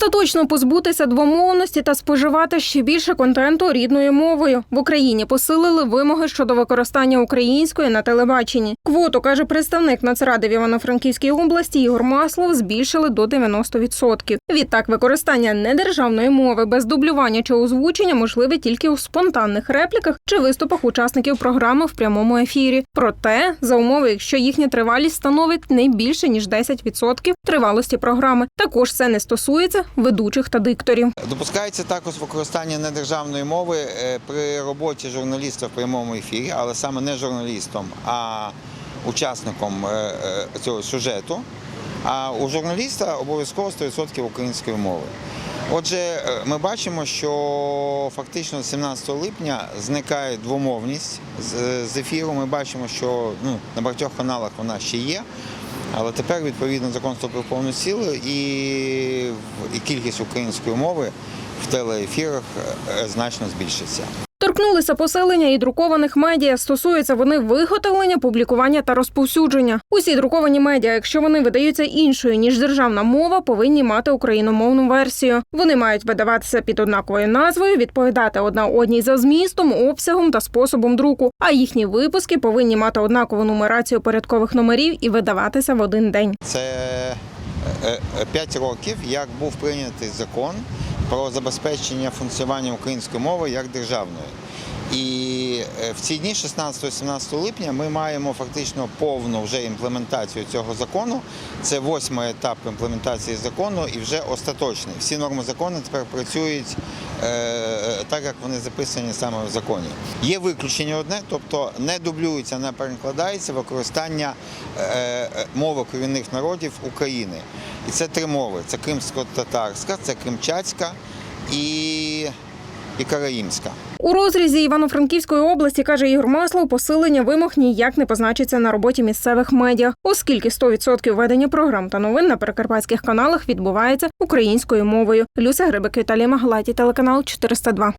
Остаточно позбутися двомовності та споживати ще більше контенту рідною мовою в Україні посилили вимоги щодо використання української на телебаченні. Квоту каже представник Нацради в Івано-Франківській області Ігор Маслов збільшили до 90%. Відтак, використання недержавної мови без дублювання чи озвучення можливе тільки у спонтанних репліках чи виступах учасників програми в прямому ефірі. Проте за умови, якщо їхня тривалість становить не більше ніж 10% тривалості програми. Також це не стосується ведучих та дикторів. Допускається також використання недержавної мови е, при роботі журналіста в прямому ефірі, але саме не журналістом, а учасником е, е, цього сюжету. А у журналіста обов'язково 100% української мови. Отже, е, ми бачимо, що фактично 17 липня зникає двомовність з- ефіру. Ми бачимо, що ну, на багатьох каналах вона ще є. Але тепер, відповідно, закон вступив повну силу і, і кількість української мови в телеефірах значно збільшиться. Торкнулися поселення і друкованих медіа. Стосуються вони виготовлення, публікування та розповсюдження. Усі друковані медіа, якщо вони видаються іншою ніж державна мова, повинні мати україномовну версію. Вони мають видаватися під однаковою назвою, відповідати одна одній за змістом, обсягом та способом друку. А їхні випуски повинні мати однакову нумерацію порядкових номерів і видаватися в один день. Це 5 років, як був прийнятий закон про забезпечення функціонування української мови як державної. І в ці дні, 16-17 липня, ми маємо фактично повну вже імплементацію цього закону. Це восьмий етап імплементації закону і вже остаточний. Всі норми закону тепер працюють е, так, як вони записані саме в законі. Є виключення одне, тобто не дублюється, не перекладається використання е, е, мови корінних народів України. І це три мови: це кримсько-татарська, це кримчацька і, і караїмська. У розрізі Івано-Франківської області каже Ігор Маслов, посилення вимог ніяк не позначиться на роботі місцевих медіа, оскільки 100% ведення програм та новин на прикарпатських каналах відбувається українською мовою. Люся Грибик, Віталій Маглаті, телеканал 402.